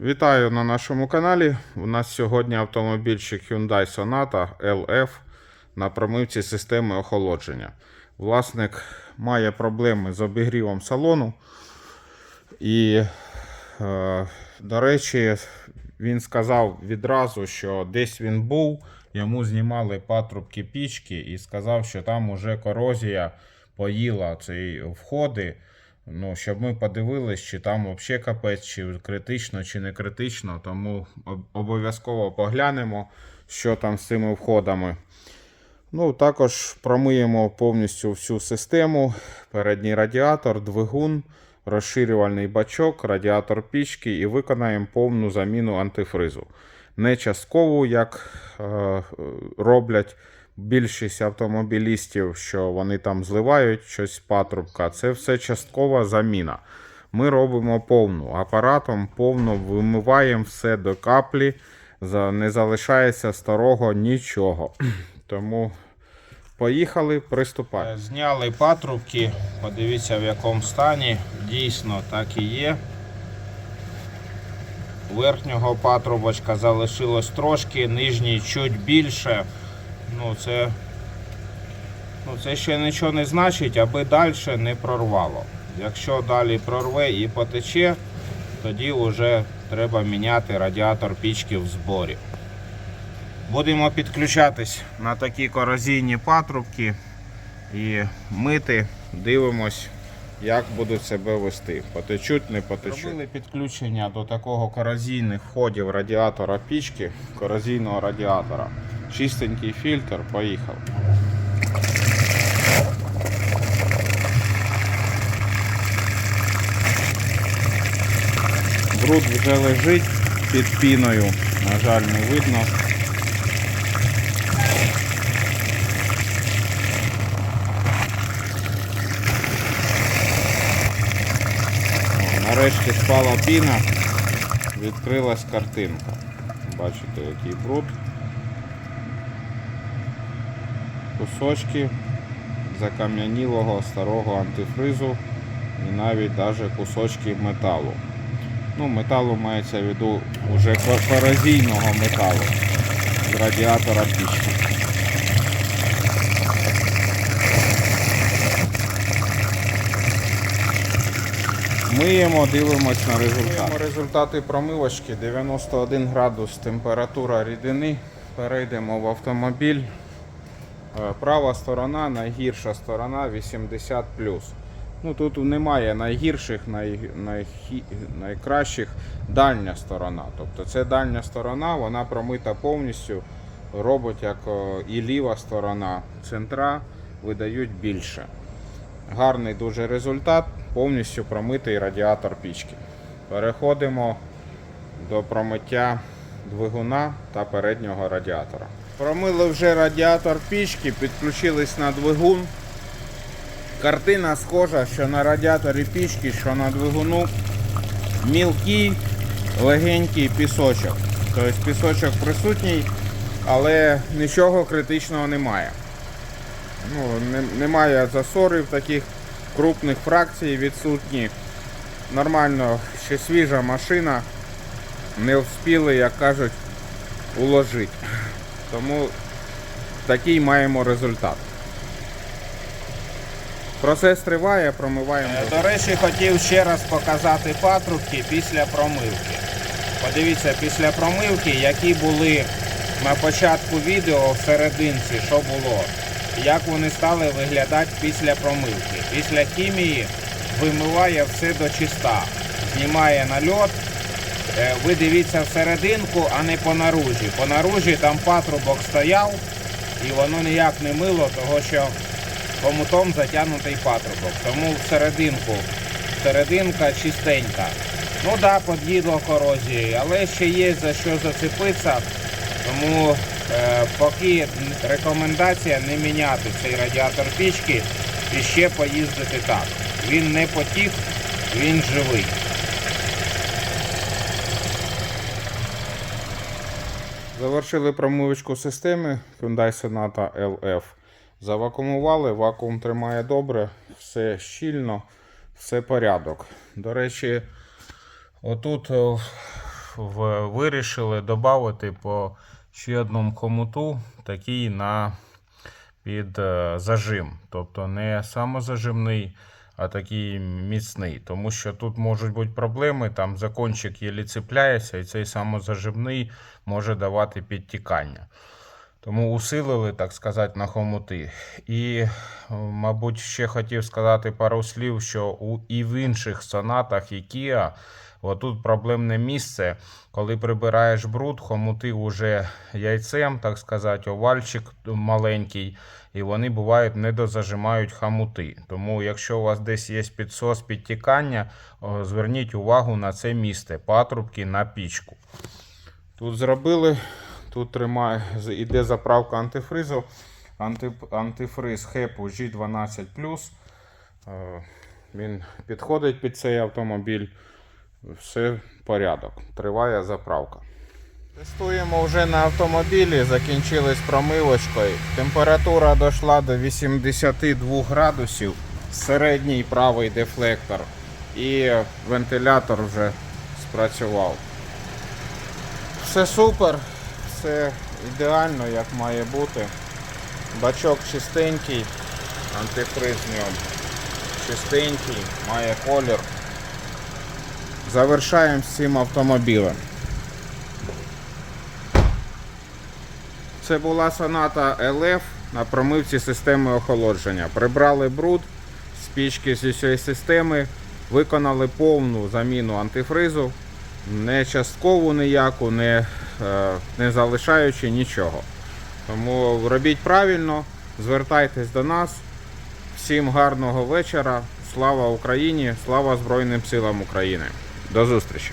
Вітаю на нашому каналі. У нас сьогодні автомобільчик Hyundai Sonata LF на промивці системи охолодження. Власник має проблеми з обігрівом салону. І, е, до речі, він сказав відразу, що десь він був, йому знімали патрубки пічки і сказав, що там уже корозія поїла ці входи. Ну, щоб ми подивились, чи там взагалі капець, чи критично, чи не критично. Тому обов'язково поглянемо, що там з цими входами. Ну, також промиємо повністю всю систему. Передній радіатор, двигун, розширювальний бачок, радіатор пічки і виконаємо повну заміну антифризу. Не часткову, як е, роблять більшість автомобілістів, що вони там зливають щось з патрубка. Це все часткова заміна. Ми робимо повну апаратом, повно вимиваємо все до каплі, не залишається старого нічого. Тому поїхали, приступаємо. Зняли патрубки, подивіться в якому стані. Дійсно так і є. Верхнього патрубочка залишилось трошки, нижній чуть більше. Ну це, ну, це ще нічого не значить, аби далі не прорвало. Якщо далі прорве і потече, тоді вже треба міняти радіатор пічки в зборі. Будемо підключатись на такі корозійні патрубки і мити, дивимось, як будуть себе вести. Потечуть, не потечуть. Робили підключення до такого корозійних входів радіатора пічки, корозійного радіатора. Чистенький фільтр, поїхав. Бруд вже лежить під піною, на жаль, не видно. Нарешті спала піна, відкрилась картинка. Бачите, який бруд. Кусочки закам'янілого старого антифризу і навіть даже кусочки металу. Ну, металу мається в виду кор- корозійного металу з радіатора пічки. Миємо, дивимось на результат. Миємо результати промивочки 91 градус температура рідини. Перейдемо в автомобіль. Е, Права сторона, найгірша сторона 80 Ну тут немає найгірших, най, найхі- найкращих дальня сторона. Тобто це дальня сторона, вона промита повністю, робить як і ліва сторона центра видають більше. Гарний дуже результат, повністю промитий радіатор пічки. Переходимо до промиття двигуна та переднього радіатора. Промили вже радіатор пічки, підключились на двигун. Картина схожа, що на радіаторі пічки, що на двигуну мілкий, легенький пісочок. Тобто пісочок присутній, але нічого критичного немає. Ну, не- немає засорів таких крупних фракцій відсутні. Нормально, ще свіжа машина. Не вспіли, як кажуть, уложити. Тому такий маємо результат. Процес триває, промиваємо. До речі, хотів ще раз показати патрубки після промивки. Подивіться, після промивки, які були на початку відео в серединці, що було, як вони стали виглядати після промивки. Після хімії вимиває все до чиста, знімає нальот. Е, Ви дивіться всерединку, а не по наружі. По наружі там патрубок стояв і воно ніяк не мило, того що хомутом затягнутий патрубок. Тому всерединку, серединка чистенька. Ну так, да, під'їдло корозії, але ще є за що зацепитися. Тому е, поки рекомендація не міняти цей радіатор пічки і ще поїздити так. Він не потік, він живий. Завершили промивочку системи Hyundai Sonata LF. Завакумували, вакуум тримає добре, все щільно, все порядок. До речі, отут е, вирішили додати по ще одному хомуту такий на під е, зажим. Тобто не самозажимний, а такий міцний. Тому що тут можуть бути проблеми, там закончик єлі цепляється, і цей самозажимний може давати підтікання. Тому усилили, так сказати, на хомути. І, е, мабуть, ще хотів сказати пару слів, що у, і в інших сонатах IKEA отут проблемне місце, коли прибираєш бруд, хомути вже яйцем, так сказати, овальчик маленький, і вони бувають не дозажимають хомути. Тому, якщо у вас десь є підсос підтікання, зверніть увагу на це місце, патрубки на пічку. Тут зробили, тут тримає, іде заправка антифризу. Анти, антифриз HEPU G12. Е, Він підходить під цей автомобіль. Все порядок. Триває заправка. Тестуємо вже на автомобілі, закінчили з промивочкою. Температура дійшла до 82 градусів. Середній правий дефлектор. І вентилятор вже спрацював. Все супер, все ідеально, як має бути. Бачок чистенький, антифриз в ньому чистенький, має колір. Завершаємо цим автомобілем. Це була соната LF на промивці системи охолодження. Прибрали бруд з пічки з усієї системи, виконали повну заміну антифризу, не часткову ніяку, не, е, не залишаючи нічого. Тому робіть правильно, звертайтесь до нас. Всім гарного вечора. Слава Україні! Слава Збройним силам України! До зустрічі!